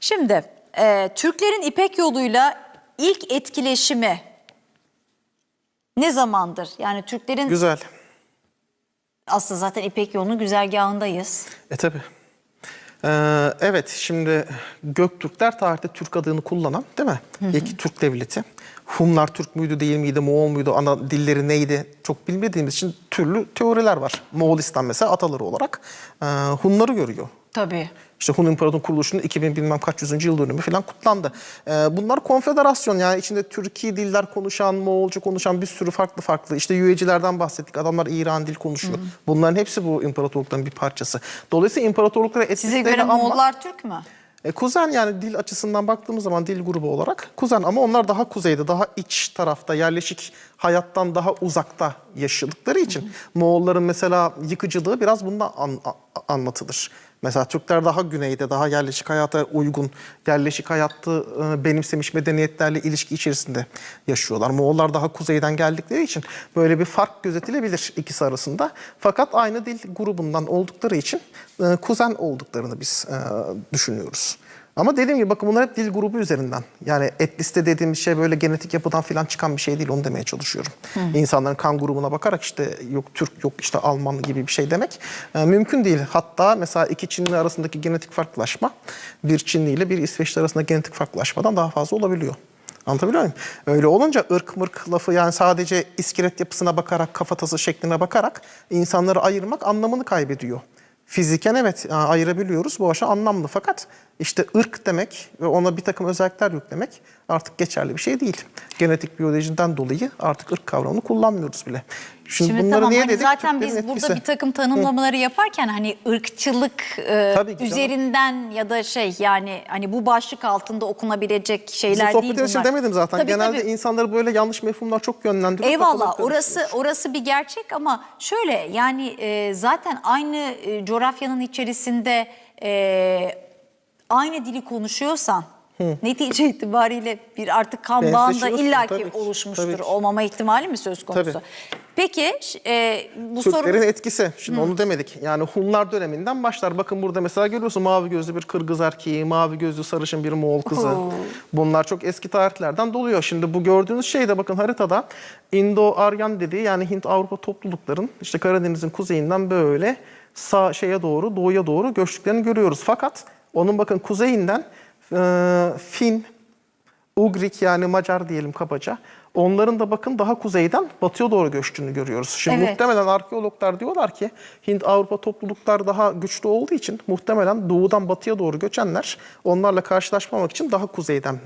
Şimdi e, Türklerin İpek yoluyla ilk etkileşimi ne zamandır? Yani Türklerin Güzel. aslında zaten İpek yolunun güzergahındayız. E tabi. Ee, evet şimdi Göktürkler tarihte Türk adını kullanan değil mi? İlk Türk devleti. Hunlar Türk müydü değil miydi, Moğol muydu, ana dilleri neydi çok bilmediğimiz için türlü teoriler var. Moğolistan mesela ataları olarak e, Hunları görüyor. Tabii. İşte Hun İmparatorluğu'nun kuruluşunun 2000 bilmem kaç yüzüncü yıl dönümü falan kutlandı. Ee, bunlar konfederasyon yani içinde Türkiye diller konuşan, Moğolca konuşan bir sürü farklı farklı. İşte yüyecilerden bahsettik. Adamlar İran dil konuşuyor. Bunların hepsi bu imparatorlukların bir parçası. Dolayısıyla imparatorluklara Size etniklerini göre Moğollar Türk mü? e, kuzen yani dil açısından baktığımız zaman dil grubu olarak kuzen ama onlar daha kuzeyde, daha iç tarafta, yerleşik hayattan daha uzakta yaşadıkları için Moğolların mesela yıkıcılığı biraz bundan an- anlatılır. Mesela Türkler daha güneyde, daha yerleşik hayata uygun, yerleşik hayatı e, benimsemiş medeniyetlerle ilişki içerisinde yaşıyorlar. Moğollar daha kuzeyden geldikleri için böyle bir fark gözetilebilir ikisi arasında. Fakat aynı dil grubundan oldukları için e, kuzen olduklarını biz e, düşünüyoruz. Ama dediğim gibi bakın bunlar hep dil grubu üzerinden. Yani et liste dediğimiz şey böyle genetik yapıdan falan çıkan bir şey değil. Onu demeye çalışıyorum. İnsanların kan grubuna bakarak işte yok Türk yok işte Alman gibi bir şey demek e, mümkün değil. Hatta mesela iki Çinli arasındaki genetik farklılaşma bir Çinli ile bir İsveçli arasında genetik farklılaşmadan daha fazla olabiliyor. Anlatabiliyor muyum? Öyle olunca ırk mırk lafı yani sadece iskelet yapısına bakarak, kafatası şekline bakarak insanları ayırmak anlamını kaybediyor. Fiziken evet ayırabiliyoruz. Bu aşağı anlamlı fakat işte ırk demek ve ona bir takım özellikler yüklemek artık geçerli bir şey değil. Genetik biyolojiden dolayı artık ırk kavramını kullanmıyoruz bile. Şimdi, Şimdi bunları tamam niye hani dedik? zaten biz Türklerin burada etkisi. bir takım tanımlamaları yaparken hani ırkçılık e, Tabii ki canım. üzerinden ya da şey yani hani bu başlık altında okunabilecek Bizim şeyler değil sohbetin bunlar. için demedim zaten. Tabii, Genelde tabii. insanları böyle yanlış mefhumlar çok yönlendiriyor. Eyvallah orası orası bir gerçek ama şöyle yani e, zaten aynı e, coğrafyanın içerisinde e, aynı dili konuşuyorsan netice itibariyle bir artık kan bağında illaki tabii ki, oluşmuştur. tabii ki. Olmama ihtimali mi söz konusu? Tabii. Peki e, bu Türklerin soru etkisi. Şimdi onu demedik. Yani Hunlar döneminden başlar. Bakın burada mesela görüyorsun mavi gözlü bir Kırgız erkeği, mavi gözlü sarışın bir Moğol kızı. Oo. Bunlar çok eski tarihlerden doluyor. Şimdi bu gördüğünüz şey de bakın haritada Indo-Aryan dediği yani Hint-Avrupa toplulukların işte Karadeniz'in kuzeyinden böyle sağ şeye doğru, doğuya doğru göçtüklerini görüyoruz. Fakat onun bakın kuzeyinden Fin, Ugrik yani Macar diyelim kabaca. Onların da bakın daha kuzeyden batıya doğru göçtüğünü görüyoruz. Şimdi Evet. muhtemelen arkeologlar diyorlar ki Hint-Avrupa topluluklar daha güçlü olduğu için muhtemelen doğudan batıya doğru göçenler onlarla karşılaşmamak için daha kuzeyden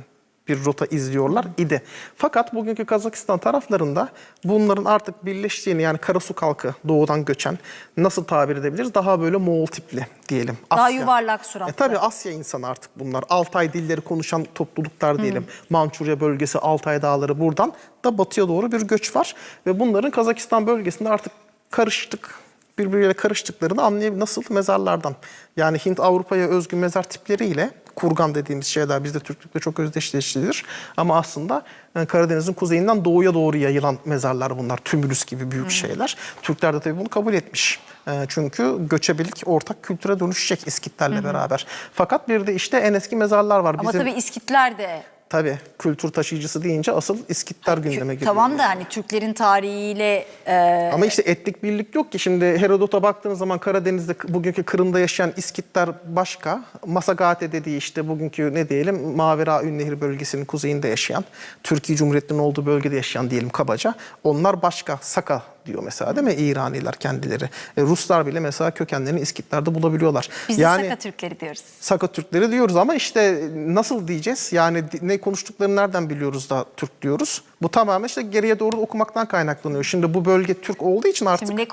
bir rota izliyorlar idi. Fakat bugünkü Kazakistan taraflarında bunların artık birleştiğini yani Karasu halkı doğudan göçen nasıl tabir edebiliriz? Daha böyle Moğol tipli diyelim. Daha Asya. yuvarlak suratlı. E tabii Asya insanı artık bunlar. Altay dilleri konuşan topluluklar diyelim. Mançurya bölgesi, Altay dağları buradan da batıya doğru bir göç var. Ve bunların Kazakistan bölgesinde artık karıştık birbiriyle karıştıklarını anlayabilir. Nasıl? Mezarlardan. Yani Hint Avrupa'ya özgü mezar tipleriyle kurgan dediğimiz şeyler bizde Türklükle çok özdeşleştirilir. Ama aslında e, Karadeniz'in kuzeyinden doğuya doğru yayılan mezarlar bunlar. Tümülüs gibi büyük şeyler. Türkler de tabii bunu kabul etmiş. E, Çünkü göçebelik ortak kültüre dönüşecek İskitlerle beraber. Fakat bir de işte en eski mezarlar var. ama Bizim tabii İskitler de tabii kültür taşıyıcısı deyince asıl İskitler gündeme geliyor. tamam da hani Türklerin tarihiyle e, Ama işte etnik birlik yok ki. Şimdi Herodot'a baktığınız zaman Karadeniz'de bugünkü Kırım'da yaşayan İskitler başka. Masagate dediği işte bugünkü ne diyelim Mavera Ünnehir bölgesinin kuzeyinde yaşayan, Türkiye Cumhuriyeti'nin olduğu bölgede yaşayan diyelim kabaca. Onlar başka. Saka diyor mesela değil mi İraniler kendileri. E, Ruslar bile mesela kökenlerini İskitlerde bulabiliyorlar. biz de Saka Türkleri diyoruz. Saka Türkleri diyoruz ama işte nasıl diyeceğiz? Yani ne konuştuklarını nereden biliyoruz da Türk diyoruz? Bu tamamen işte geriye doğru okumaktan kaynaklanıyor. Şimdi bu bölge Türk olduğu için artık Şimdi ne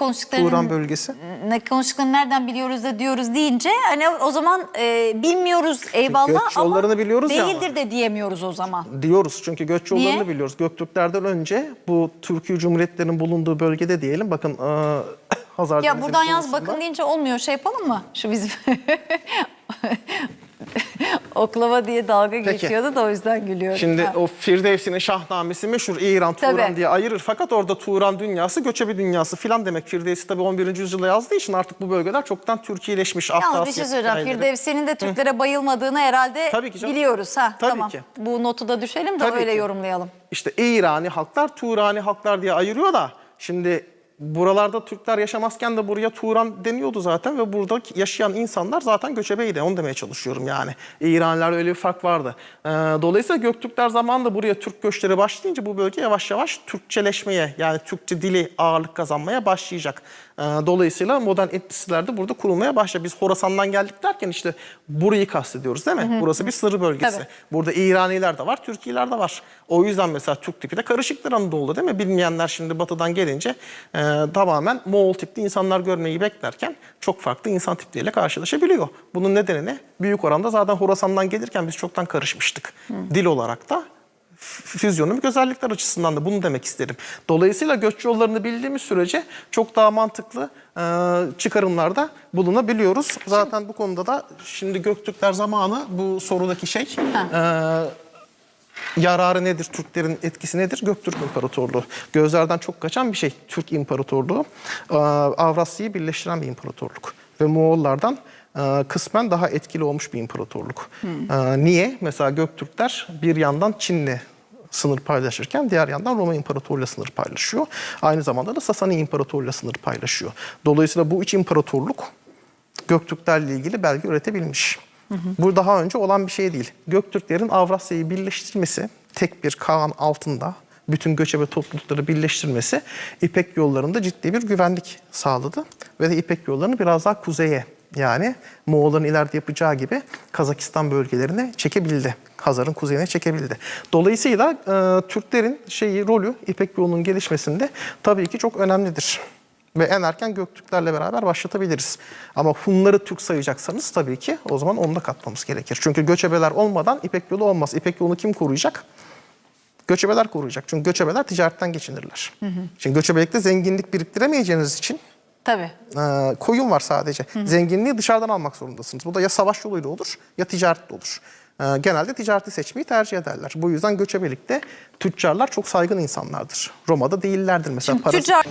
Turan bölgesi. ne konuştuklarını nereden biliyoruz da diyoruz deyince hani o zaman e, bilmiyoruz eyvallah göç ama yollarını biliyoruz ya değildir ama. de diyemiyoruz o zaman. Diyoruz çünkü göç Niye? yollarını biliyoruz. Göktürklerden önce bu Türkiye Cumhuriyetlerinin bulunduğu bölgede diyelim bakın e, Hazar Ya buradan yaz bakın deyince olmuyor şey yapalım mı? Şu bizim Oklava diye dalga Peki. geçiyordu da o yüzden gülüyorum. Şimdi Ha. o Firdevsi'nin şahnamesi meşhur İran, Turan Tabii. diye ayırır. Fakat orada Turan dünyası göçebe dünyası filan demek. Firdevsi tabii 11. yüzyılda yazdığı için artık bu bölgeler çoktan Türkiye'leşmiş. Yalnız bir şey söyleyeceğim. Firdevsi'nin de Türklere bayılmadığını herhalde Tabii ki canım. biliyoruz. Ha, Tabii tamam. ki. Bu notu da düşelim de Tabii öyle ki. yorumlayalım. İşte İrani halklar, Turani halklar diye ayırıyor da şimdi buralarda Türkler yaşamazken de buraya Turan deniyordu zaten ve burada yaşayan insanlar zaten göçebeydi. Onu demeye çalışıyorum yani. İranilerle öyle bir fark vardı. Ee, dolayısıyla Göktürkler zamanında buraya Türk göçleri başlayınca bu bölge yavaş yavaş Türkçeleşmeye yani Türkçe dili ağırlık kazanmaya başlayacak. Ee, dolayısıyla modern etnisler de burada kurulmaya başlayacak. Biz Horasan'dan geldik derken işte burayı kastediyoruz değil mi? Burası bir sınır bölgesi. Tabii. Burada İraniler de var, Türkiye'ler de var. O yüzden mesela Türk tipi de karışıktır Anadolu'da değil mi? Bilmeyenler şimdi batıdan gelince e, tamamen Moğol tipli insanlar görmeyi beklerken çok farklı insan tipleriyle karşılaşabiliyor. Bunun nedeni ne? Büyük oranda zaten Horasan'dan gelirken biz çoktan karışmıştık. Dil olarak da fizyonomik özellikler açısından da bunu demek isterim. Dolayısıyla göç yollarını bildiğimiz sürece çok daha mantıklı e, çıkarımlarda bulunabiliyoruz. Zaten bu konuda da şimdi Göktürkler zamanı bu sorudaki şey e, yararı nedir, Türklerin etkisi nedir? Göktürk İmparatorluğu. Gözlerden çok kaçan bir şey Türk İmparatorluğu. Ee, Avrasya'yı birleştiren bir imparatorluk. Ve Moğollardan e, kısmen daha etkili olmuş bir imparatorluk. Ee, niye? Mesela Göktürkler bir yandan Çin'le sınır paylaşırken diğer yandan Roma İmparatorluğu'yla sınır paylaşıyor. Aynı zamanda da Sasani İmparatorluğu'yla sınır paylaşıyor. Dolayısıyla bu üç imparatorluk Göktürklerle ilgili belge üretebilmiş. Bu daha önce olan bir şey değil. Göktürklerin Avrasya'yı birleştirmesi, tek bir Kaan altında bütün göçebe toplulukları birleştirmesi İpek yollarında ciddi bir güvenlik sağladı. Ve de İpek yollarını biraz daha kuzeye yani Moğolların ileride yapacağı gibi Kazakistan bölgelerine çekebildi. Hazar'ın kuzeyine çekebildi. Dolayısıyla e, Türklerin şeyi rolü İpek yolunun gelişmesinde tabii ki çok önemlidir ve en erken Göktürklerle beraber başlatabiliriz. Ama Hunları Türk sayacaksanız tabii ki o zaman onu da katmamız gerekir. Çünkü göçebeler olmadan İpek yolu olmaz. İpek yolunu kim koruyacak? Göçebeler koruyacak. Çünkü göçebeler ticaretten geçinirler. Şimdi göçebelikte zenginlik biriktiremeyeceğiniz için Tabii. e, koyun var sadece. Zenginliği dışarıdan almak zorundasınız. Bu da ya savaş yoluyla olur ya ticaretle olur. E, genelde ticareti seçmeyi tercih ederler. Bu yüzden göçebelikte tüccarlar çok saygın insanlardır. Roma'da değillerdir mesela. Şimdi parası- tüccar